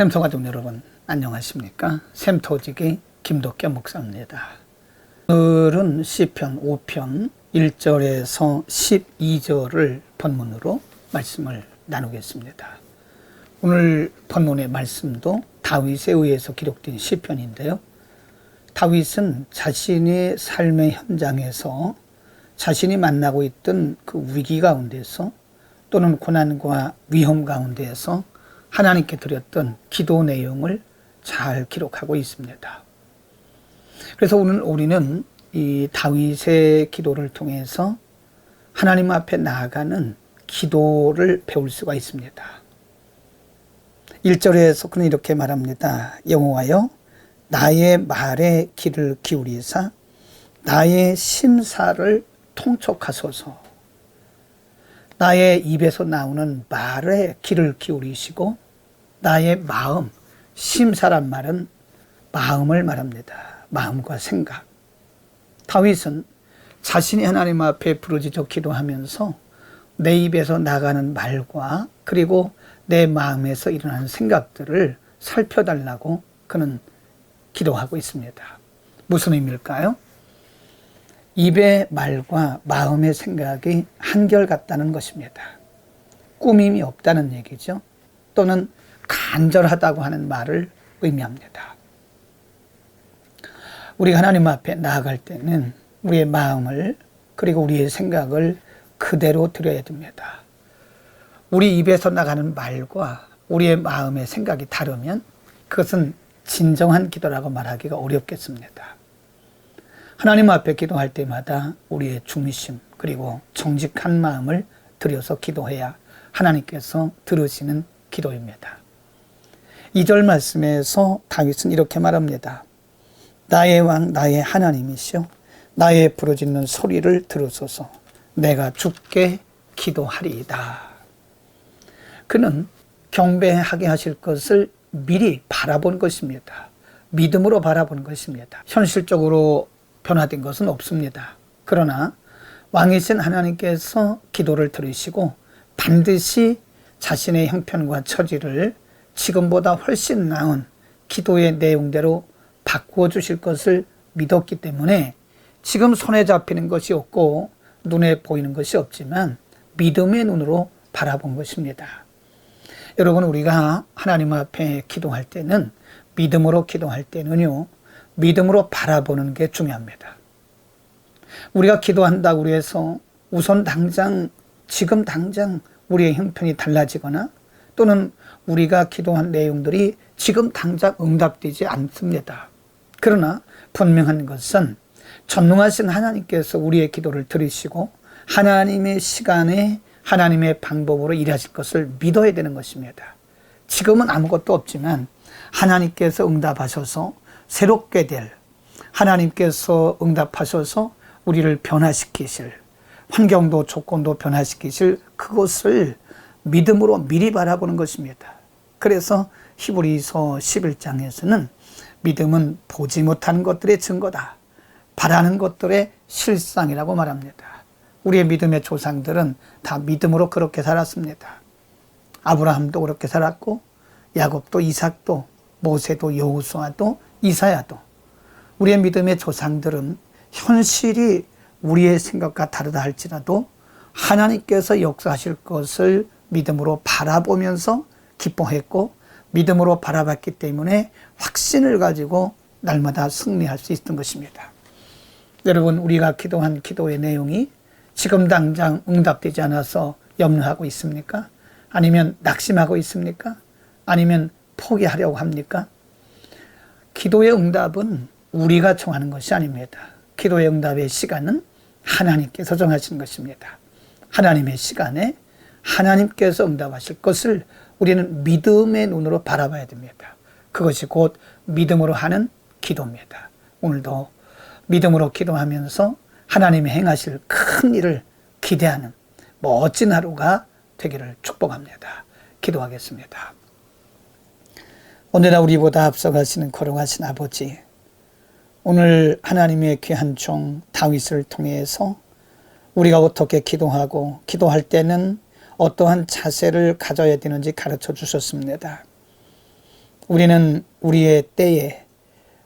샘토 가족 여러분 안녕하십니까? 샘토지기 김덕계 목사입니다. 오늘은 시편 5편 1절에서 12절을 본문으로 말씀을 나누겠습니다. 오늘 본문의 말씀도 다윗에 의해서 기록된 시편인데요. 다윗은 자신의 삶의 현장에서 자신이 만나고 있던 그 위기 가운데서 또는 고난과 위험 가운데에서 하나님께 드렸던 기도 내용을 잘 기록하고 있습니다. 그래서 오늘 우리는 이 다윗의 기도를 통해서 하나님 앞에 나아가는 기도를 배울 수가 있습니다. 1절에서 그는 이렇게 말합니다. 여호와여 나의 말에 귀를 기울이사 나의 심사를 통촉하소서. 나의 입에서 나오는 말에 귀를 기울이시고 나의 마음, 심사란 말은 마음을 말합니다. 마음과 생각. 다윗은 자신이 하나님 앞에 부르짖어 기도하면서 내 입에서 나가는 말과 그리고 내 마음에서 일어나는 생각들을 살펴달라고 그는 기도하고 있습니다. 무슨 의미일까요? 입의 말과 마음의 생각이 한결같다는 것입니다. 꾸밈이 없다는 얘기죠. 또는 간절하다고 하는 말을 의미합니다. 우리가 하나님 앞에 나아갈 때는 우리의 마음을 그리고 우리의 생각을 그대로 드려야 됩니다. 우리 입에서 나가는 말과 우리의 마음의 생각이 다르면 그것은 진정한 기도라고 말하기가 어렵겠습니다. 하나님 앞에 기도할 때마다 우리의 중심 그리고 정직한 마음을 들여서 기도해야 하나님께서 들으시는 기도입니다. 2절 말씀에서 다윗은 이렇게 말합니다. 나의 왕 나의 하나님이시여 나의 부르짖는 소리를 들으소서 내가 죽게 기도하리이다. 그는 경배하게 하실 것을 미리 바라본 것입니다. 믿음으로 바라본 것입니다. 현실적으로 변화된 것은 없습니다. 그러나 왕이신 하나님께서 기도를 들으시고 반드시 자신의 형편과 처지를 지금보다 훨씬 나은 기도의 내용대로 바꾸어 주실 것을 믿었기 때문에 지금 손에 잡히는 것이 없고 눈에 보이는 것이 없지만 믿음의 눈으로 바라본 것입니다. 여러분, 우리가 하나님 앞에 기도할 때는 믿음으로 기도할 때는요, 믿음으로 바라보는 게 중요합니다. 우리가 기도한다고 해서 우선 당장, 지금 당장 우리의 형편이 달라지거나 또는 우리가 기도한 내용들이 지금 당장 응답되지 않습니다. 그러나 분명한 것은 전능하신 하나님께서 우리의 기도를 들으시고 하나님의 시간에 하나님의 방법으로 일하실 것을 믿어야 되는 것입니다. 지금은 아무것도 없지만 하나님께서 응답하셔서 새롭게 될 하나님께서 응답하셔서 우리를 변화시키실 환경도 조건도 변화시키실 그것을 믿음으로 미리 바라보는 것입니다. 그래서 히브리서 11장에서는 믿음은 보지 못하는 것들의 증거다. 바라는 것들의 실상이라고 말합니다. 우리의 믿음의 조상들은 다 믿음으로 그렇게 살았습니다. 아브라함도 그렇게 살았고 야곱도 이삭도 모세도 여호수아도 이사야도 우리의 믿음의 조상들은 현실이 우리의 생각과 다르다 할지라도 하나님께서 역사하실 것을 믿음으로 바라보면서 기뻐했고 믿음으로 바라봤기 때문에 확신을 가지고 날마다 승리할 수 있던 것입니다. 여러분, 우리가 기도한 기도의 내용이 지금 당장 응답되지 않아서 염려하고 있습니까? 아니면 낙심하고 있습니까? 아니면 포기하려고 합니까? 기도의 응답은 우리가 청하는 것이 아닙니다. 기도의 응답의 시간은 하나님께서 정하시는 것입니다. 하나님의 시간에 하나님께서 응답하실 것을 우리는 믿음의 눈으로 바라봐야 됩니다. 그것이 곧 믿음으로 하는 기도입니다. 오늘도 믿음으로 기도하면서 하나님이 행하실 큰 일을 기대하는 멋진 하루가 되기를 축복합니다. 기도하겠습니다. 오늘날 우리보다 앞서가시는 거룩하신 아버지, 오늘 하나님의 귀한 종 다윗을 통해서 우리가 어떻게 기도하고 기도할 때는 어떠한 자세를 가져야 되는지 가르쳐 주셨습니다. 우리는 우리의 때에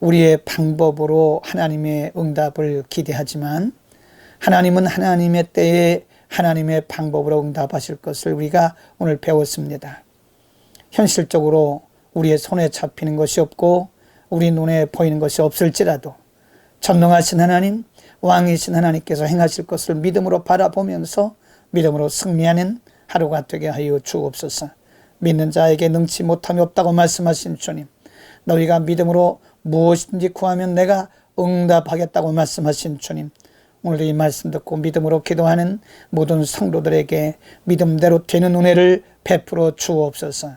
우리의 방법으로 하나님의 응답을 기대하지만 하나님은 하나님의 때에 하나님의 방법으로 응답하실 것을 우리가 오늘 배웠습니다. 현실적으로 우리의 손에 잡히는 것이 없고 우리 눈에 보이는 것이 없을지라도 전능하신 하나님, 왕이신 하나님께서 행하실 것을 믿음으로 바라보면서 믿음으로 승리하는 하루가 되게 하여 주옵소서. 믿는 자에게 능치 못함이 없다고 말씀하신 주님. 너희가 믿음으로 무엇인지 구하면 내가 응답하겠다고 말씀하신 주님. 오늘 이 말씀 듣고 믿음으로 기도하는 모든 성도들에게 믿음대로 되는 은혜를 베풀어 주옵소서.